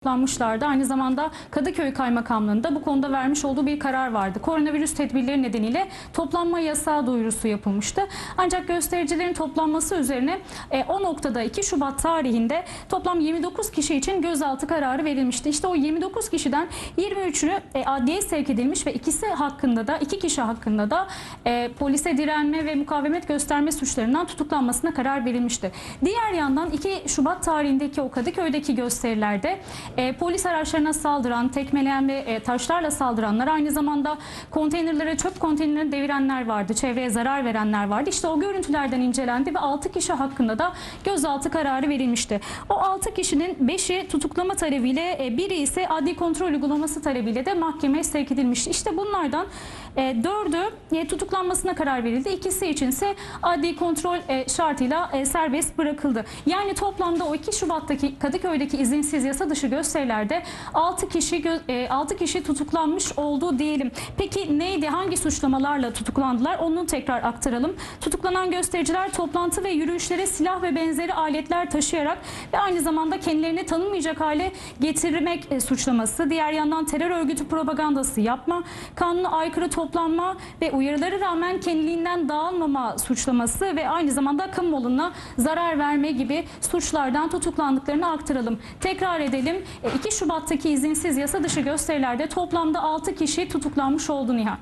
tutuklanmışlardı. Aynı zamanda Kadıköy Kaymakamlığı'nda bu konuda vermiş olduğu bir karar vardı. Koronavirüs tedbirleri nedeniyle toplanma yasağı duyurusu yapılmıştı. Ancak göstericilerin toplanması üzerine e, o noktada 2 Şubat tarihinde toplam 29 kişi için gözaltı kararı verilmişti. İşte o 29 kişiden 23'ünü e, adliyeye sevk edilmiş ve ikisi hakkında da iki kişi hakkında da e, polise direnme ve mukavemet gösterme suçlarından tutuklanmasına karar verilmişti. Diğer yandan 2 Şubat tarihindeki o Kadıköy'deki gösterilerde e, polis araçlarına saldıran, tekmeleyen ve e, taşlarla saldıranlar aynı zamanda konteynerlere, çöp konteynerlerine devirenler vardı. Çevreye zarar verenler vardı. İşte o görüntülerden incelendi ve 6 kişi hakkında da gözaltı kararı verilmişti. O 6 kişinin 5'i tutuklama talebiyle, e, biri ise adli kontrol uygulaması talebiyle de mahkemeye sevk edilmişti. İşte bunlardan e, 4'ü e, tutuklanmasına karar verildi. İkisi içinse adli kontrol e, şartıyla e, serbest bırakıldı. Yani toplamda o 2 Şubat'taki Kadıköy'deki izinsiz yasa dışı gösterilerde 6 kişi gö- e, 6 kişi tutuklanmış oldu diyelim. Peki neydi? Hangi suçlamalarla tutuklandılar? Onu tekrar aktaralım. Tutuklanan göstericiler toplantı ve yürüyüşlere silah ve benzeri aletler taşıyarak ve aynı zamanda kendilerini tanınmayacak hale getirmek e, suçlaması. Diğer yandan terör örgütü propagandası yapma, kanuna aykırı toplanma ve uyarıları rağmen kendiliğinden dağılmama suçlaması ve aynı zamanda kamu malına zarar verme gibi suçlardan tutuklandıklarını aktaralım. Tekrar edelim. E, 2 Şubat'taki izinsiz yasa dışı gösterilerde toplamda 6 kişi tutuklanmış oldu Nihan.